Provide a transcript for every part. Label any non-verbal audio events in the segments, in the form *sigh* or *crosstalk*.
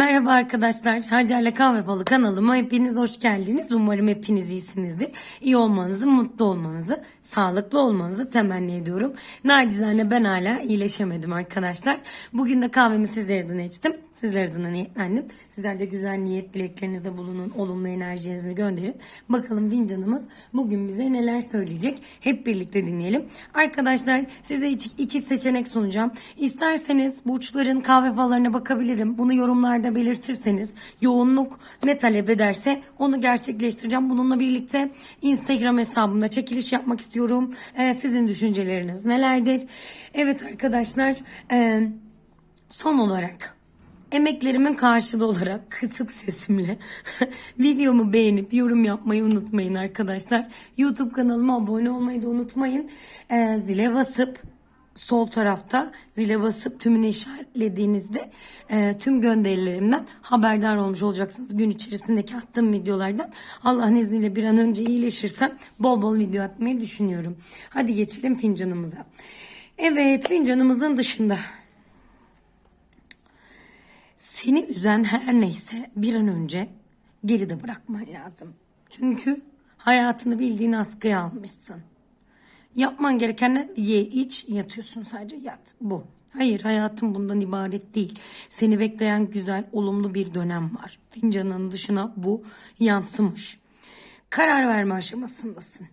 Merhaba arkadaşlar. Hacer'le Kahve Falı kanalıma hepiniz hoş geldiniz. Umarım hepiniz iyisinizdir. İyi olmanızı, mutlu olmanızı, sağlıklı olmanızı temenni ediyorum. Nacizane ben hala iyileşemedim arkadaşlar. Bugün de kahvemi sizler adına içtim. Sizler adına niyetlendim. Sizler de güzel niyet dileklerinizde bulunun. Olumlu enerjinizi gönderin. Bakalım fincanımız bugün bize neler söyleyecek. Hep birlikte dinleyelim. Arkadaşlar size iki seçenek sunacağım. İsterseniz burçların kahve fallarına bakabilirim. Bunu yorumlarda belirtirseniz yoğunluk ne talep ederse onu gerçekleştireceğim. Bununla birlikte Instagram hesabımda çekiliş yapmak istiyorum. Ee, sizin düşünceleriniz nelerdir? Evet arkadaşlar e, son olarak emeklerimin karşılığı olarak *laughs* kısık sesimle *laughs* videomu beğenip yorum yapmayı unutmayın arkadaşlar. YouTube kanalıma abone olmayı da unutmayın. Ee, zile basıp sol tarafta zile basıp tümünü işaretlediğinizde e, tüm gönderilerimden haberdar olmuş olacaksınız. Gün içerisindeki attığım videolardan Allah'ın izniyle bir an önce iyileşirsem bol bol video atmayı düşünüyorum. Hadi geçelim fincanımıza. Evet fincanımızın dışında seni üzen her neyse bir an önce geride bırakman lazım. Çünkü hayatını bildiğin askıya almışsın. Yapman gerekenler ye, iç, yatıyorsun sadece yat. Bu. Hayır hayatım bundan ibaret değil. Seni bekleyen güzel, olumlu bir dönem var. Fincanın dışına bu yansımış. Karar verme aşamasındasın.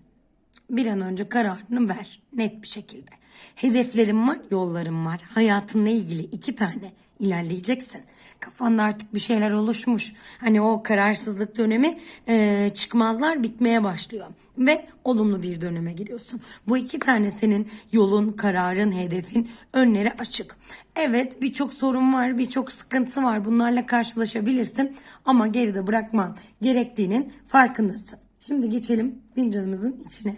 Bir an önce kararını ver net bir şekilde. Hedeflerim var, yollarım var. Hayatınla ilgili iki tane ilerleyeceksin. Kafanda artık bir şeyler oluşmuş. Hani o kararsızlık dönemi e, çıkmazlar bitmeye başlıyor. Ve olumlu bir döneme giriyorsun. Bu iki tane senin yolun, kararın, hedefin önleri açık. Evet birçok sorun var, birçok sıkıntı var. Bunlarla karşılaşabilirsin. Ama geride bırakman gerektiğinin farkındasın. Şimdi geçelim fincanımızın içine.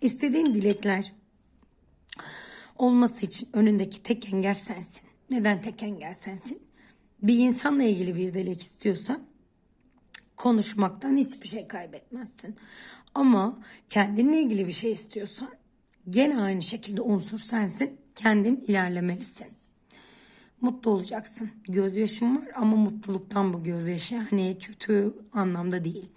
İstediğin dilekler olması için önündeki tek engel sensin. Neden tek engel sensin? Bir insanla ilgili bir dilek istiyorsan konuşmaktan hiçbir şey kaybetmezsin. Ama kendinle ilgili bir şey istiyorsan gene aynı şekilde unsur sensin. Kendin ilerlemelisin. Mutlu olacaksın. Gözyaşın var ama mutluluktan bu gözyaşı. Hani kötü anlamda değil.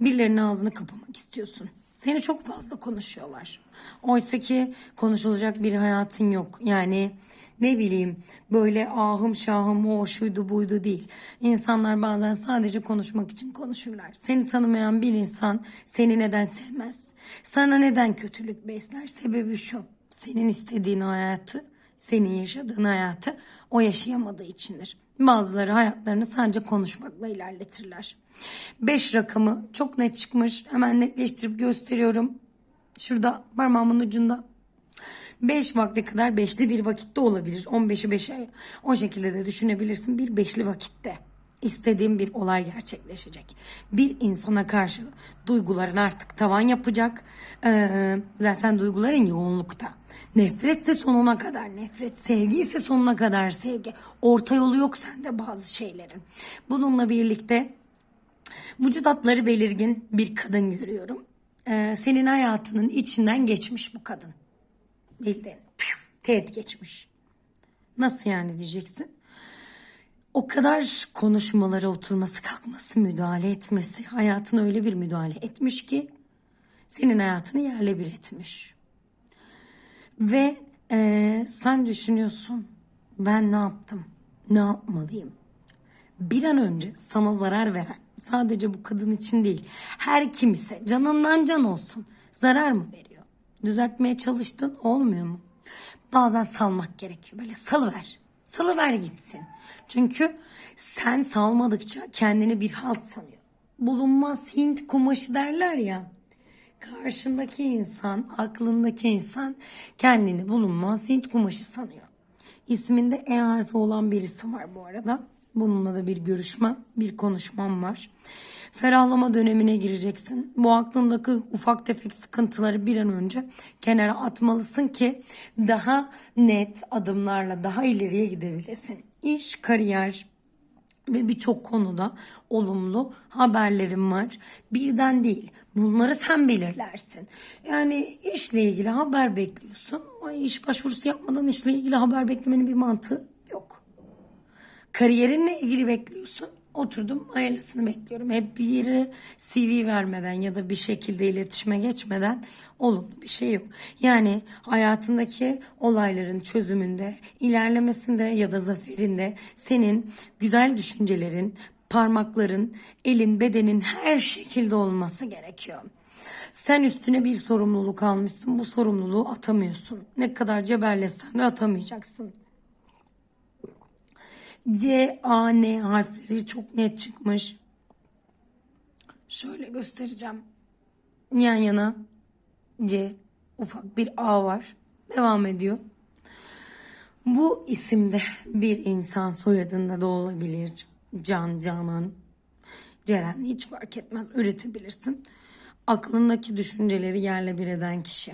Birilerinin ağzını kapamak istiyorsun. Seni çok fazla konuşuyorlar. Oysa ki konuşulacak bir hayatın yok. Yani ne bileyim böyle ahım şahım o şuydu buydu değil. İnsanlar bazen sadece konuşmak için konuşurlar. Seni tanımayan bir insan seni neden sevmez? Sana neden kötülük besler? Sebebi şu. Senin istediğin hayatı, senin yaşadığın hayatı o yaşayamadığı içindir. Bazıları hayatlarını sadece konuşmakla ilerletirler. 5 rakamı çok net çıkmış. Hemen netleştirip gösteriyorum. Şurada parmağımın ucunda 5 vakte kadar beşli bir vakitte olabilir. 15'i 5'e o şekilde de düşünebilirsin. Bir beşli vakitte istediğin bir olay gerçekleşecek. Bir insana karşı duyguların artık tavan yapacak. Ee, zaten duyguların yoğunlukta. Nefretse sonuna kadar nefret, sevgi ise sonuna kadar sevgi. Orta yolu yok sende bazı şeylerin. Bununla birlikte vücut hatları belirgin bir kadın görüyorum. Ee, senin hayatının içinden geçmiş bu kadın. Bildin. Teğet geçmiş. Nasıl yani diyeceksin? O kadar konuşmalara oturması, kalkması, müdahale etmesi, hayatına öyle bir müdahale etmiş ki senin hayatını yerle bir etmiş. Ve eee, sen düşünüyorsun ben ne yaptım? Ne yapmalıyım? Bir an önce sana zarar veren sadece bu kadın için değil her kim ise canından can olsun zarar mı veriyor? Düzeltmeye çalıştın olmuyor mu? Bazen salmak gerekiyor böyle salıver. Salıver gitsin. Çünkü sen salmadıkça kendini bir halt sanıyor. Bulunmaz Hint kumaşı derler ya. Karşındaki insan, aklındaki insan kendini bulunmaz Hint kumaşı sanıyor. İsminde E harfi olan birisi var bu arada. Bununla da bir görüşme, bir konuşmam var. Ferahlama dönemine gireceksin. Bu aklındaki ufak tefek sıkıntıları bir an önce kenara atmalısın ki daha net adımlarla daha ileriye gidebilesin. İş, kariyer, ve birçok konuda olumlu haberlerim var. Birden değil. Bunları sen belirlersin. Yani işle ilgili haber bekliyorsun. O iş başvurusu yapmadan işle ilgili haber beklemenin bir mantığı yok. Kariyerinle ilgili bekliyorsun. Oturdum hayırlısını bekliyorum. Hep bir yere CV vermeden ya da bir şekilde iletişime geçmeden olumlu bir şey yok. Yani hayatındaki olayların çözümünde, ilerlemesinde ya da zaferinde senin güzel düşüncelerin, parmakların, elin, bedenin her şekilde olması gerekiyor. Sen üstüne bir sorumluluk almışsın. Bu sorumluluğu atamıyorsun. Ne kadar cebellesen de atamayacaksın. C, A, N harfleri çok net çıkmış. Şöyle göstereceğim. Yan yana C, ufak bir A var. Devam ediyor. Bu isimde bir insan soyadında da olabilir. Can, Canan, Ceren hiç fark etmez üretebilirsin. Aklındaki düşünceleri yerle bir eden kişi.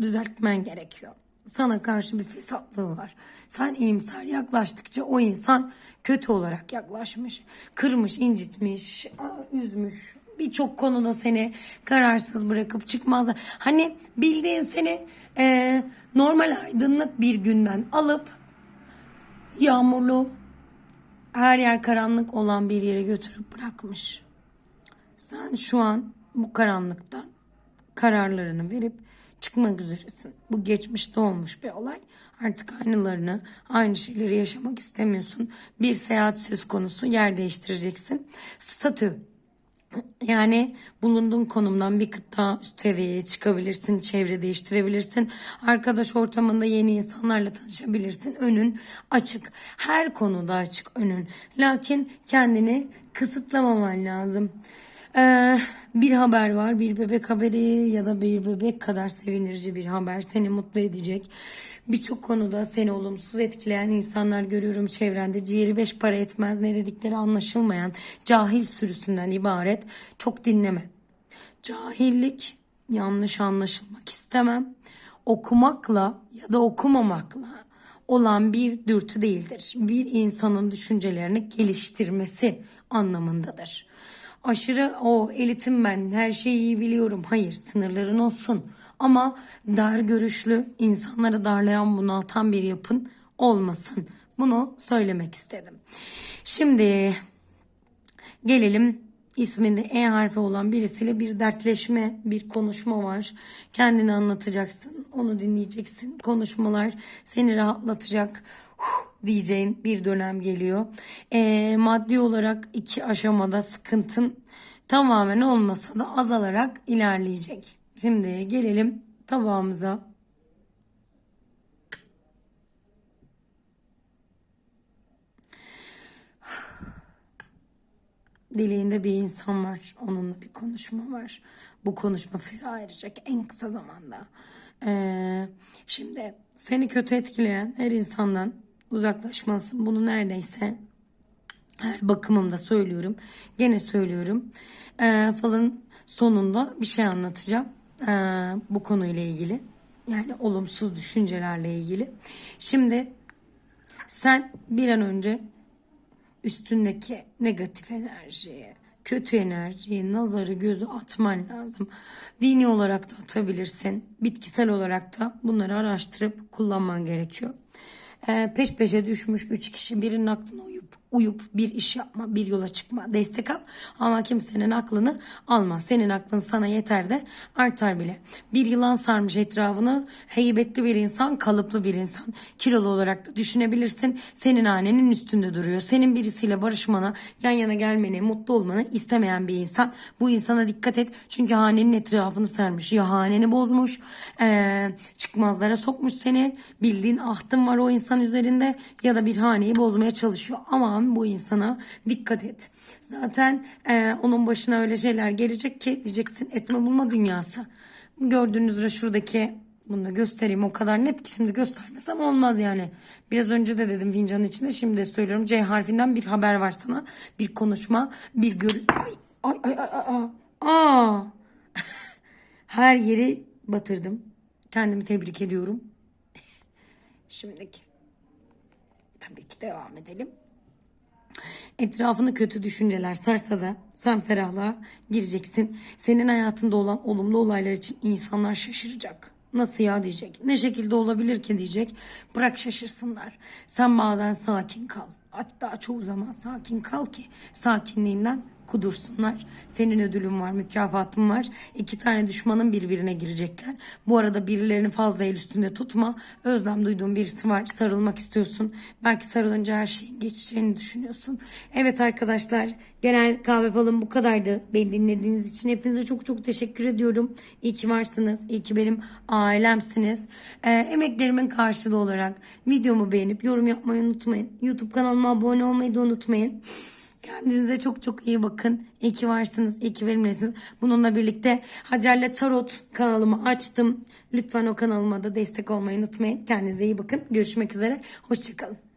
Düzeltmen gerekiyor. Sana karşı bir fesatlığı var. Sen iyimser yaklaştıkça o insan kötü olarak yaklaşmış. Kırmış, incitmiş, üzmüş. Birçok konuda seni kararsız bırakıp çıkmazlar. Hani bildiğin seni eee, normal aydınlık bir günden alıp yağmurlu, her yer karanlık olan bir yere götürüp bırakmış. Sen şu an bu karanlıktan kararlarını verip çıkmak üzeresin. Bu geçmişte olmuş bir olay. Artık aynılarını, aynı şeyleri yaşamak istemiyorsun. Bir seyahat söz konusu, yer değiştireceksin. Statü. Yani bulunduğun konumdan bir kıt daha üst seviyeye çıkabilirsin, çevre değiştirebilirsin. Arkadaş ortamında yeni insanlarla tanışabilirsin. Önün açık. Her konuda açık önün. Lakin kendini kısıtlamaman lazım. Ee, bir haber var, bir bebek haberi ya da bir bebek kadar sevindirici bir haber seni mutlu edecek. Birçok konuda seni olumsuz etkileyen insanlar görüyorum çevrende. Ciğeri beş para etmez ne dedikleri anlaşılmayan cahil sürüsünden ibaret. Çok dinleme. Cahillik yanlış anlaşılmak istemem. Okumakla ya da okumamakla olan bir dürtü değildir. Bir insanın düşüncelerini geliştirmesi anlamındadır. Aşırı o elitim ben her şeyi iyi biliyorum. Hayır sınırların olsun. Ama dar görüşlü insanları darlayan bunaltan bir yapın olmasın. Bunu söylemek istedim. Şimdi Gelelim isminde E harfi olan birisiyle bir dertleşme, bir konuşma var. Kendini anlatacaksın, onu dinleyeceksin. Konuşmalar seni rahatlatacak huh, diyeceğin bir dönem geliyor. Ee, maddi olarak iki aşamada sıkıntın tamamen olmasa da azalarak ilerleyecek. Şimdi gelelim tabağımıza. Dileğinde bir insan var. Onunla bir konuşma var. Bu konuşma ferah erecek en kısa zamanda. Ee, şimdi seni kötü etkileyen her insandan uzaklaşmalısın. Bunu neredeyse her bakımımda söylüyorum. Gene söylüyorum. Ee, falın sonunda bir şey anlatacağım. Ee, bu konuyla ilgili. Yani olumsuz düşüncelerle ilgili. Şimdi sen bir an önce üstündeki negatif enerjiyi, kötü enerjiyi, nazarı, gözü atman lazım. Dini olarak da atabilirsin. Bitkisel olarak da bunları araştırıp kullanman gerekiyor. Ee, peş peşe düşmüş üç kişi birinin aklına uyup uyup bir iş yapma, bir yola çıkma, destek al. Ama kimsenin aklını alma. Senin aklın sana yeter de artar bile. Bir yılan sarmış etrafını. Heybetli bir insan, kalıplı bir insan. Kilolu olarak da düşünebilirsin. Senin hanenin üstünde duruyor. Senin birisiyle barışmana, yan yana gelmeni, mutlu olmanı istemeyen bir insan. Bu insana dikkat et. Çünkü hanenin etrafını sarmış. Ya haneni bozmuş, ee, çıkmazlara sokmuş seni. Bildiğin ahtın var o insan üzerinde ya da bir haneyi bozmaya çalışıyor. Aman bu insana dikkat et. Zaten e, onun başına öyle şeyler gelecek ki diyeceksin etme bulma dünyası. Gördüğünüz üzere şuradaki bunu da göstereyim o kadar net ki şimdi göstermesem olmaz yani. Biraz önce de dedim fincanın içinde şimdi de söylüyorum C harfinden bir haber var sana. Bir konuşma bir gör... Ay ay ay ay ay. Aa. *laughs* Her yeri batırdım. Kendimi tebrik ediyorum. *laughs* Şimdiki tabii ki devam edelim. Etrafını kötü düşünceler sarsa da sen ferahlığa gireceksin. Senin hayatında olan olumlu olaylar için insanlar şaşıracak. Nasıl ya diyecek. Ne şekilde olabilir ki diyecek. Bırak şaşırsınlar. Sen bazen sakin kal. Hatta çoğu zaman sakin kal ki sakinliğinden kudursunlar. Senin ödülün var, mükafatın var. İki tane düşmanın birbirine girecekler. Bu arada birilerini fazla el üstünde tutma. Özlem duyduğun birisi var. Sarılmak istiyorsun. Belki sarılınca her şeyin geçeceğini düşünüyorsun. Evet arkadaşlar genel kahve falım bu kadardı. Beni dinlediğiniz için hepinize çok çok teşekkür ediyorum. İyi ki varsınız. İyi ki benim ailemsiniz. Ee, emeklerimin karşılığı olarak videomu beğenip yorum yapmayı unutmayın. YouTube kanalıma abone olmayı da unutmayın. Kendinize çok çok iyi bakın. İyi ki varsınız, iyi ki benimlesiniz. Bununla birlikte Hacer'le Tarot kanalımı açtım. Lütfen o kanalıma da destek olmayı unutmayın. Kendinize iyi bakın. Görüşmek üzere. Hoşçakalın.